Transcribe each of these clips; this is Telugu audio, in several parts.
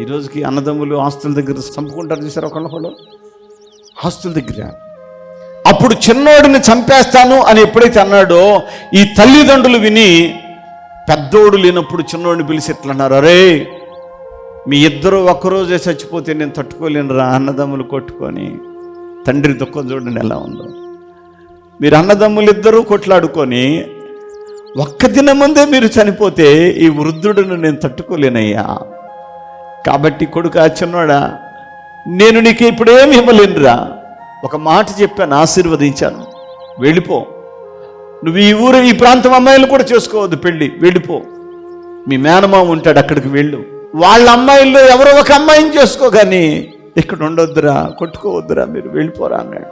ఈ రోజుకి అన్నదమ్ములు ఆస్తుల దగ్గర చంపుకుంటారు చూసారు ఒకళ్ళొకళ్ళు ఆస్తుల దగ్గర. అప్పుడు చిన్నోడిని చంపేస్తాను అని ఎప్పుడైతే అన్నాడో ఈ తల్లిదండ్రులు విని పెద్దోడు లేనప్పుడు చిన్నోడిని పిలిచి ఎట్లా అన్నారు అరే మీ ఇద్దరు ఒక్కరోజే చచ్చిపోతే నేను తట్టుకోలేను రా అన్నదమ్ములు కొట్టుకొని. తండ్రి దుఃఖం చూడండి ఎలా ఉందో. మీరు అన్నదమ్ములు ఇద్దరూ కొట్లాడుకొని ఒక్క దినం ముందే మీరు చనిపోతే ఈ వృద్ధుడిని నేను తట్టుకోలేనయ్యా. కాబట్టి కొడుకు చిన్నోడా నేను నీకు ఇప్పుడేమి ఇవ్వలేనురా. ఒక మాట చెప్పాను ఆశీర్వదించాను. వెళ్ళిపో. నువ్వు ఈ ఊరు ఈ ప్రాంతం అమ్మాయిలు కూడా చేసుకోవద్దు పెళ్ళి. వెళ్ళిపో. మీ మేనమామ ఉంటాడు అక్కడికి వెళ్ళు. వాళ్ళ అమ్మాయిల్లో ఎవరో ఒక అమ్మాయిని చేసుకో కానీ ఇక్కడ ఉండొద్దురా కొట్టుకోవద్దురా మీరు వెళ్ళిపోరా అన్నాడు.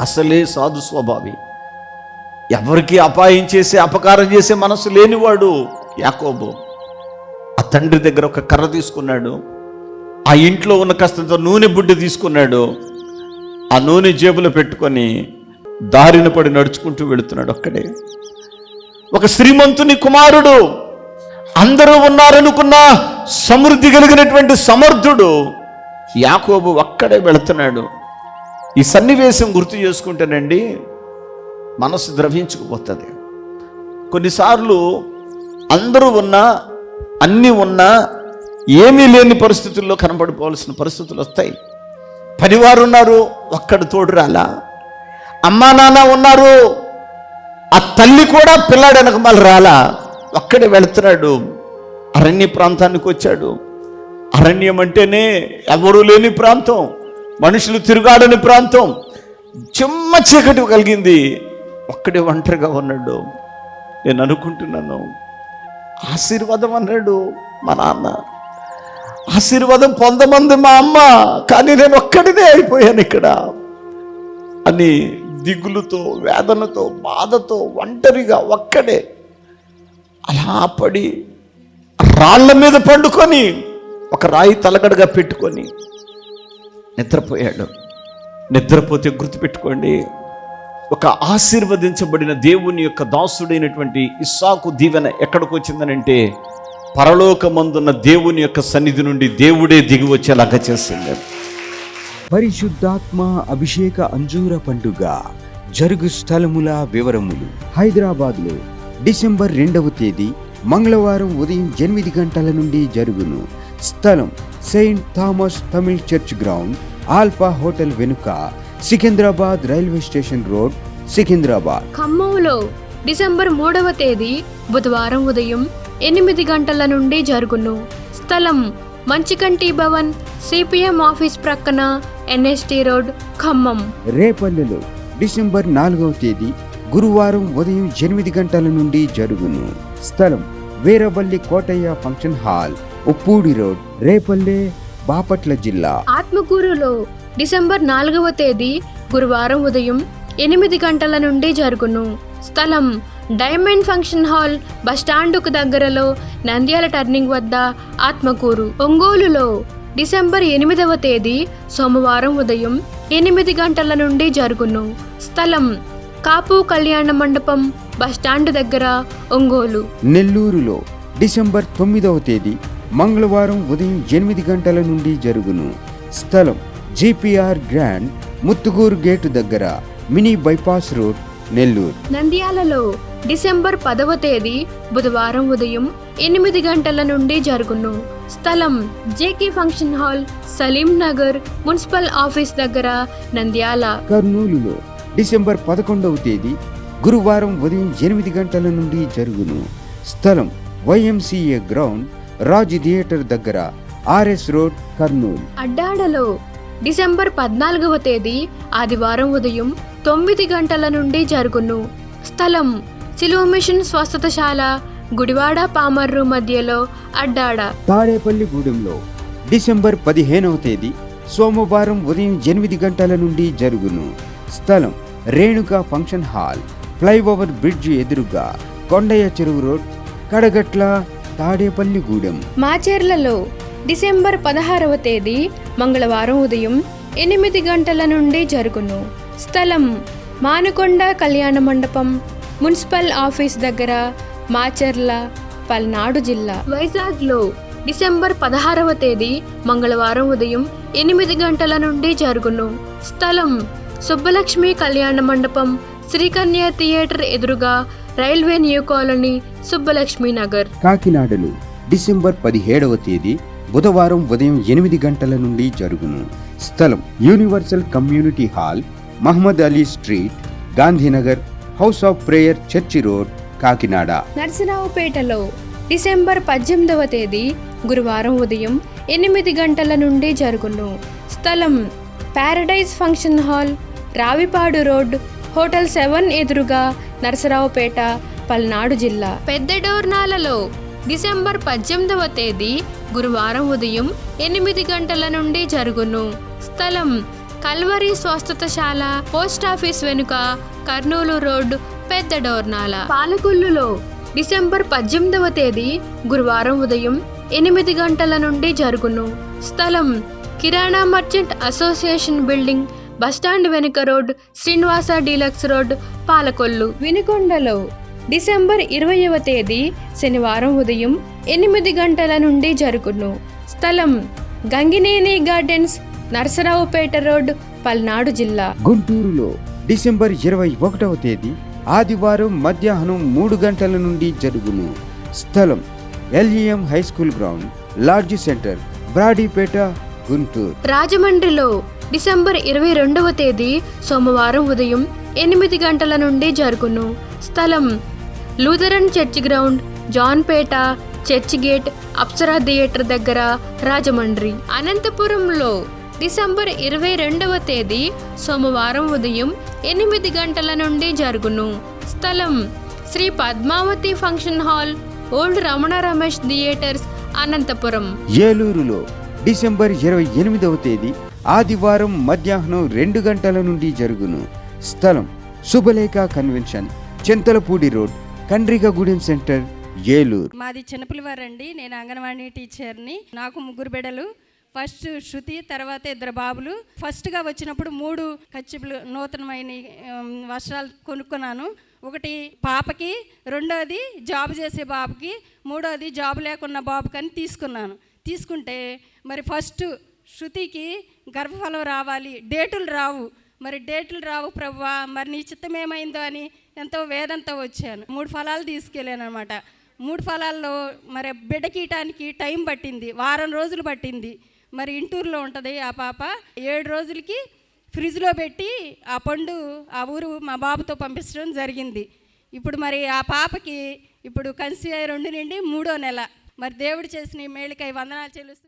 అసలే సాధు స్వభావి. ఎవరికి అపాయం చేసే అపకారం చేసే మనసు లేనివాడు యాకోబు. ఆ తండ్రి దగ్గర ఒక కర్ర తీసుకున్నాడు. ఆ ఇంట్లో ఉన్న కష్టంతో నూనె బుడ్డి తీసుకున్నాడు. ఆ నూనె జేబులో పెట్టుకొని దారిన పడి నడుచుకుంటూ వెళుతున్నాడు ఒక్కడే. ఒక శ్రీమంతుని కుమారుడు. అందరూ ఉన్నారనుకున్న సమృద్ధి కలిగినటువంటి సమర్థుడు యాకోబు ఒక్కడే వెళుతున్నాడు. ఈ సన్నివేశం గుర్తు చేసుకుంటేనండి మనసు ద్రవించుకుపోతుంది. కొన్నిసార్లు అందరూ ఉన్నా అన్నీ ఉన్నా ఏమీ లేని పరిస్థితుల్లో కనబడిపోవాల్సిన పరిస్థితులు వస్తాయి. పనివారు ఉన్నారు ఒక్కడు తోడు రాలా. అమ్మా నాన్న ఉన్నారు ఆ తల్లి కూడా పిల్లాడు వెనక మళ్ళీ రాలా. ఒక్కడే వెళుతున్నాడు అరణ్య ప్రాంతానికి వచ్చాడు. అరణ్యం అంటేనే ఎవరూ లేని ప్రాంతం మనుషులు తిరుగాడని ప్రాంతం. చిమ్మ చీకటి కలిగింది. ఒక్కడే ఒంటరిగా ఉన్నాడు. నేను అనుకుంటున్నాను ఆశీర్వాదం అన్నాడు మా నాన్న. ఆశీర్వాదం పొందమంది మా అమ్మ కానీ నేను ఒక్కడినే అయిపోయాను ఇక్కడ. అని దిగులుతో వేదనతో బాధతో ఒంటరిగా ఒక్కడే అలా పడి రాళ్ళ మీద పండుకొని ఒక రాయి తలగడగా పెట్టుకొని నిద్రపోయాడు. నిద్రపోతే గుర్తుపెట్టుకోండి ఒక ఆశీర్వదించబడిన దేవుని యొక్క దాసుడైనటువంటి ఇస్సాకు దీవెన ఎక్కడికి వచ్చిందనంటే పరలోకమందున్న దేవుని యొక్క సన్నిధి నుండి దేవుడే దిగి వచ్చేలాగా చేసింది. పరిశుద్ధాత్మ అభిషేక అంజూర పండుగ జరుగు స్థలముల వివరములు. హైదరాబాద్లో డిసెంబర్ రెండవ తేదీ మంగళవారం ఉదయం ఎనిమిది గంటల నుండి జరుగును. స్థలం saint Thomas Tamil church ground alpha hotel వెనుక Secunderabad railway station road Secunderabad. ఖమ్మంలో డిసెంబర్ మూడవ తేదీ బుధవారం ఉదయం ఎనిమిది గంటల నుండి జరుగును. స్థలం మంచికంటి భవన్ సిపిఎం ఆఫీస్ ప్రక్కన ఎన్ఎస్టి రోడ్ ఖమ్మం. రేపల్లెలో డిసెంబర్ నాలుగవ తేదీ గురువారం ఉదయం ఎనిమిది గంటల నుండి జరుగును. స్థలం Veeravalli Kotayya function hall Uppudi road Repalle Bapatla జిల్లా. ఆత్మకూరులో డిసెంబర్ నాలుగవ తేదీ గురువారం ఉదయం ఎనిమిది గంటల నుండి జరుగును. స్థలం డైమండ్ ఫంక్షన్ హాల్ బస్టాండుకు దగ్గరలో నంద్యాల టర్నింగ్ వద్ద ఆత్మకూరు. ఒంగోలులో డిసెంబర్ ఎనిమిదవ తేదీ సోమవారం ఉదయం ఎనిమిది గంటల నుండి జరుగును. స్థలం కాపు కళ్యాణ మండపం బస్టాండ్ దగ్గర ఒంగోలు. నెల్లూరులో డిసెంబర్ తొమ్మిదవ తేదీ మంగళవారం ఉదయం ఎనిమిది గంటల నుండి జరుగును. స్థలం జిపిఆర్ గ్రాండ్ ముత్తుగూరు గేటు దగ్గర మినీ బైపాస్ రోడ్ నెల్లూరు నంద్యాలలో డిసెంబర్ పదవ తేదీ బుధవారం ఉదయం ఎనిమిది గంటల నుండి జరుగును. స్థలం JK function hall Saleem Nagar municipal office దగ్గర నంద్యాల. కర్నూలులో డిసెంబర్ పదకొండవ తేదీ గురువారం ఉదయం ఎనిమిది గంటల నుండి జరుగును. స్థలం వైఎంసీఏ గ్రౌండ్ రాజ్ థియేటర్ దగ్గర ఆర్ఎస్ రోడ్ కర్నూలు. అడ్డాడలో డిసెంబర్ పద్నాలుగవ తేదీ ఆదివారం ఉదయం తొమ్మిది గంటల నుండి జరుగును. స్థలం సిలువ మిషన్ స్వస్థతశాల గుడివాడ పామర్రు మధ్యలో అడ్డాడ. తాడేపల్లిగూడెంలో డిసెంబర్ పదిహేనవ తేదీ సోమవారం ఉదయం ఎనిమిది గంటల నుండి జరుగును. స్థలం Renuka function hall flyover bridge ఎదురుగా కొండయ్య చెరువు రోడ్ కడగట్ల తాడేపల్లిగూడెం. మాచేర్లలో డిసెంబర్ పదహారవ తేదీ మంగళవారం ఉదయం ఎనిమిది గంటల నుండి జరుగును. స్థలం మానుకొండ కళ్యాణ మండపం మున్సిపల్ ఆఫీస్ దగ్గర మాచర్ల పల్నాడు జిల్లా. వైజాగ్లో డిసెంబర్ పదహారవ తేదీ మంగళవారం ఉదయం ఎనిమిది గంటల నుండి జరుగును. స్థలం సుబ్బలక్ష్మి కళ్యాణ మండపం శ్రీకన్య థియేటర్ ఎదురుగా railway new colony Subbalakshmi Nagar కాకినాడలో డిసెంబర్ పదిహేడవ తేదీ బుధవారం ఉదయం ఎనిమిది గంటల నుండి జరుగును. స్థలం universal community hall Mohammed Ali street Gandhinagar house of prayer church road Kakinada. నరసరావుపేటలో December పద్దెనిమిదవ తేదీ గురువారం ఉదయం ఎనిమిది గంటల నుండి జరుగును. స్థలం paradise function hall Ravipadu road hotel seven ఎదురుగా నరసరావుపేట పల్నాడు జిల్లా. పెద్దడోర్నాలలో డిసెంబర్ పద్దెనిమిదవ తేదీ గురువారం ఉదయం ఎనిమిది గంటల నుండి జరుగును. స్థలం కల్వరి స్వస్థతశాల పోస్ట్ ఆఫీస్ వెనుక కర్నూలు రోడ్ పెద్ద డోర్నాల. పాలకొల్లులో డిసెంబర్ పద్దెనిమిదవ తేదీ గురువారం ఉదయం ఎనిమిది గంటల నుండి జరుగును. స్థలం kirana merchant association building bus stand వెనుక road Srinivasa deluxe road Palakollu. వినుకొండలో December ఇరవైవ తేదీ శనివారం ఉదయం ఎనిమిది గంటల నుండి జరుగును. స్థలం గంగినేని గార్డెన్స్ నరసరావుపేట రోడ్ పల్నాడు జిల్లా. గుంటూరులో డిసెంబర్ ఇరవై ఒకటవ తేదీ ఆదివారం మధ్యాహ్నం మూడు గంటల నుండి జరుగును. స్థలం L E M high school ground large centre Brodipet Guntur. రాజమండ్రిలో డిసెంబర్ ఇరవై రెండవ తేదీ సోమవారం ఉదయం ఎనిమిది గంటల నుండి జరుగును. స్థలం Lutheran church ground Jampeta church gate Apsara theatre దగ్గర రాజమండ్రి. అనంతపురంలో డిసెంబర్ ఇరవై రెండవ తేదీ సోమవారం ఉదయం ఎనిమిది గంటల నుండి జరుగును. స్థలం Shri Padmavathi function hall old Ramana Ramesh theatres Anantapur. ఏలూరులో డిసెంబర్ ఇరవై ఎనిమిదవ తేదీ ఆదివారం మధ్యాహ్నం రెండు గంటల నుండి జరుగును. స్థలం Subhalekha convention Chintalapudi road Kandrikagudem centre Eluru. మాది చిన్నపిల్లవారండి. నేను అంగన్వాడీ టీచర్ని. నాకు ముగ్గురు బిడ్డలు. ఫస్ట్ శృతి తర్వాత ఇద్దరు బాబులు. ఫస్ట్గా వచ్చినప్పుడు మూడు కచ్చిపులు నూతనమైన వర్షాలు వస్త్రాలు కొనుక్కున్నాను. ఒకటి పాపకి రెండోది జాబ్ చేసే బాబుకి మూడోది జాబ్ లేకున్న బాబుకి అని తీసుకున్నాను. తీసుకుంటే మరి ఫస్ట్ శృతికి గర్భఫలం రావాలి డేటులు రావు. మరి డేట్లు రావు ప్రవ్వా మరి నీ చిత్తం ఏమైందో అని ఎంతో వేదంతో వచ్చాను. మూడు ఫలాలు తీసుకెళ్ళాను అనమాట మూడు ఫలాల్లో మరి బిడ్డకీయటానికి టైం పట్టింది వారం రోజులు పట్టింది. మరి ఇంటూరులో ఉంటుంది ఆ పాప. ఏడు రోజులకి ఫ్రిడ్జ్లో పెట్టి ఆ పండు ఆ ఊరు మా బాబుతో పంపించడం జరిగింది. ఇప్పుడు మరి ఆ పాపకి ఇప్పుడు కన్సీ రెండు నుండి మూడో నెల. మరి దేవుడు చేసిన మేళికై వందనాలు చెల్లిస్తూ